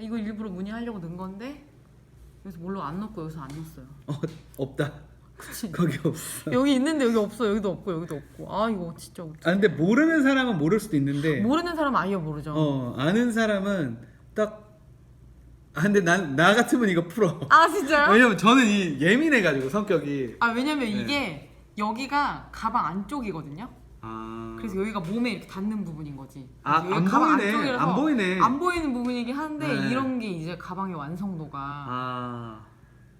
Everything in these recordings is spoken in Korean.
이거 일부러 문의하려고 넣은 건데 여기서 뭘로 안 넣고 여기서 안 넣었어요. 어, 없다. 그치? 거기 없어. 여기 있는데 여기 없어. 여기도 없고 여기도 없고. 아 이거 진짜 웃겨. 아 근데 모르는 사람은 모를 수도 있는데 모르는 사람 은 아예 모르죠. 어 아는 사람은 딱 아, 근데 난 나 같으면 이거 풀어. 아 진짜요? 왜냐면 저는 이 예민해가지고 성격이. 아 왜냐면 네. 이게 여기가 가방 안쪽이거든요. 아. 그래서 여기가 몸에 이렇게 닿는 부분인 거지. 아, 그래서 안 여기 가방 보이네. 안쪽이라서 안 보이네. 안 보이는 부분이긴 한데 네. 이런 게 이제 가방의 완성도가 아.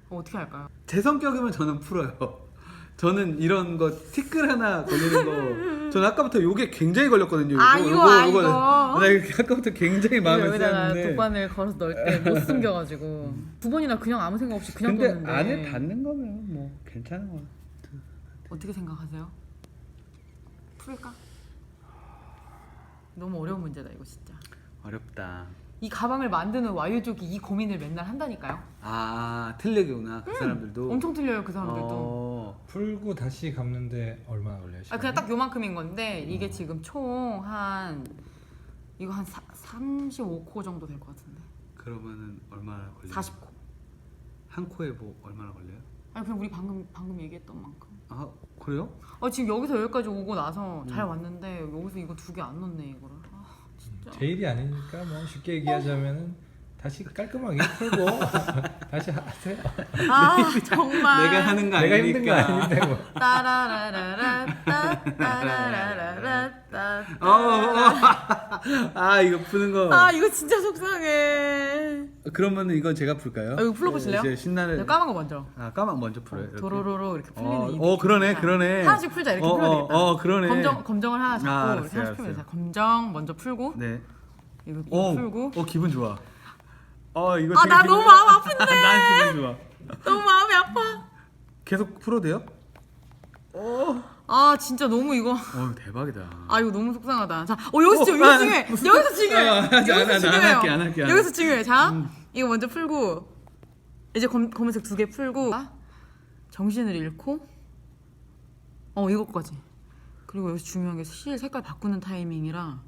어, 어떻게 할까요? 제 성격이면 저는 풀어요. 저는 이런 거 티끌 하나 걸리는 거. 저는 아까부터 요게 굉장히 걸렸거든요. 아, 이거, 아, 이거. 나 이거 아까부터 굉장히 마음에 여기다가 쓰였는데. 독반을 걸어서 넣을 때 못 숨겨가지고 두 번이나 그냥 아무 생각 없이 그냥 근데 뒀는데 안에 닿는 거면 뭐 괜찮은 거. 어떻게 생각하세요? 풀까? 너무 어려운 문제다 이거 진짜. 어렵다. 이 가방을 만드는 와유족이 이 고민을 맨날 한다니까요. 아 틀리구나 그 사람들도. 음, 엄청 틀려요 그 사람들도. 어. 풀고 다시 감는데 얼마나 걸려요? 아 그냥 딱 요만큼인 건데 이게 지금 총 한 이거 한 사, 35코 정도 될 것 같은데 그러면은 얼마나 걸려요? 40코. 한 코에 뭐 얼마나 걸려요? 아니 그냥 우리 방금 방금 얘기했던 만큼. 아 그래요? 아 지금 여기서 여기까지 오고 나서 잘 음. 왔는데 여기서 이거 두 개 안 넣네 이거를. 아 진짜. 제 일이 아니니까 뭐 쉽게 얘기하자면은 다시 깔끔하게 풀고 다시 하세요. 아 정말. 내가 하는 거 내가 아니니까. 힘든 거 아닌데 뭐. 따라라라라 따 따라라라라 따. 어, 어. 아 이거 푸는 거. 아 이거 진짜 속상해. 그러면은 이건 제가 풀까요? 아, 이거 풀어보실래요? 이제 신나는. 내가 까만 거 먼저. 아 까만 먼저 풀어요. 이렇게. 도로로로 이렇게 풀리는 어, 이 어 그러네. 그러네. 하나씩 풀자 이렇게 어, 풀어야 어, 되겠다. 어 그러네. 검정 검정을 하나 잡고 아, 알았어요, 하나씩 풀면. 돼. 검정 먼저 풀고 네. 이거, 이거 어, 풀고. 어 기분 좋아. 어 이거. 아 나 너무 마음 아픈데. 난 기분 좋아. 너무 마음이 아파. 계속 풀어도 돼요? 어. 아 진짜 너무 이거. 어 대박이다. 아 이거 너무 속상하다. 자, 어 여기서 어, 중요, 아, 여기서 중요해. 무슨- 여기서 중요해. 아, 여기서 나안 중요해요. 할게, 안 할게, 안 여기서 중요해. 자, 음. 이거 먼저 풀고 이제 검, 검은색 두 개 풀고 아, 정신을 잃고 어 이것까지. 그리고 여기서 중요한 게 실 색깔 바꾸는 타이밍이라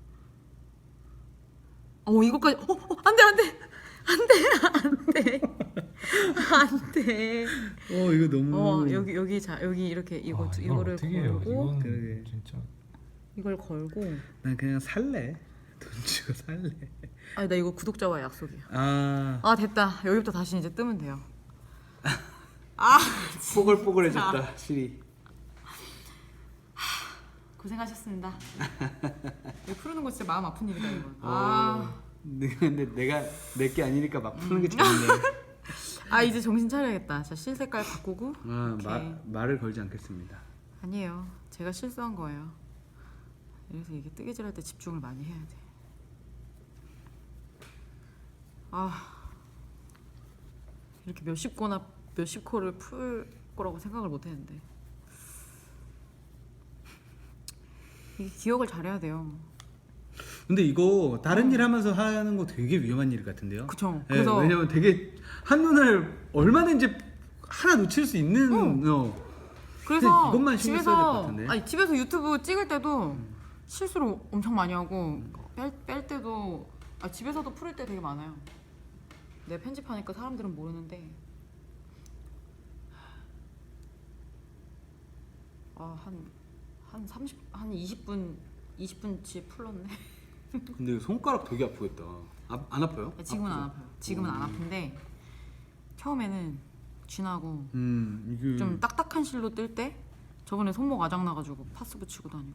어 이것까지 어, 어 안돼 안돼 안돼 안돼 어 이거 너무. 어 여기 여기 자 여기 이렇게 이거 아, 이거를 어떻게 해요? 걸고 이건 그러게. 진짜 이걸 걸고 난 그냥 살래. 돈 주고 살래. 아나 이거 구독자와 약속이야. 아 아 됐다 여기부터 다시 이제 뜨면 돼요 아 뽀글뽀글해졌다 실이. 고생하셨습니다 이거 푸르는 거 진짜 마음 아픈 일이다 이거 어. 아, 내가 근데 내가 내 게 아니니까 막 푸는 게 재밌네. 아 이제 정신 차려야겠다. 자 실 색깔 바꾸고. 아, 오케이. 마, 말을 걸지 않겠습니다. 아니에요. 제가 실수한 거예요. 그래서 이게 뜨개질 할 때 집중을 많이 해야 돼. 아, 이렇게 몇십 코나 몇십 코를 풀 거라고 생각을 못 했는데. 이게 기억을 잘해야 돼요 근데 이거 다른 일 하면서 하는 거 되게 위험한 일 같은데요? 그쵸. 예, 그래서- 왜냐면 되게 한눈을 얼마든지 하나 놓칠 수 있는 어. 그래서 이것만 신경 써야 될것 집에서 같은데? 음. 아니 집에서 유튜브 찍을 때도 실수를 엄청 많이 하고 뺄, 뺄 때도 아 집에서도 풀을 때 되게 많아요. 내 편집하니까 사람들은 모르는데 아한한 30, 한 20분 20분치 풀렀네. 근데 손가락 되게 아프겠다. 아, 안 아파요? 지금은 안 아프죠? 아파요. 지금은 안 아픈데 처음에는 쥐나고 음, 이게 좀 딱딱한 실로 뜰 때 저번에 손목 아작 나가지고 파스 붙이고 다니고.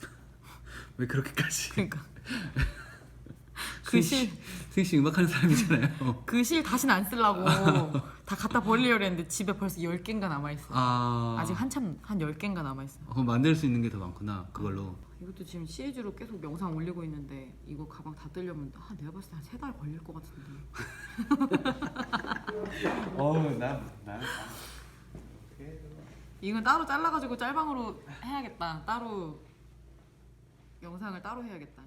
왜 그렇게까지? 그러니까 그실 승희 씨 음악하는 사람이잖아요. 그실 다시는 안 쓰려고 다 갖다 버리려고 했는데 집에 벌써 10개인가 남아있어 아, 아직 한참 한 10개인가 남아있어 어, 그럼 만들 수 있는 게 더 많구나. 그걸로. 이것도 지금 시리즈로 계속 영상 올리고 있는데 이거 가방 다 뜨려면 아 내가 봤을 때 한 세 달 걸릴 것 같은데. 어, 나, 나. 이건 따로 잘라가지고 짤방으로 해야겠다. 따로 영상을 따로 해야겠다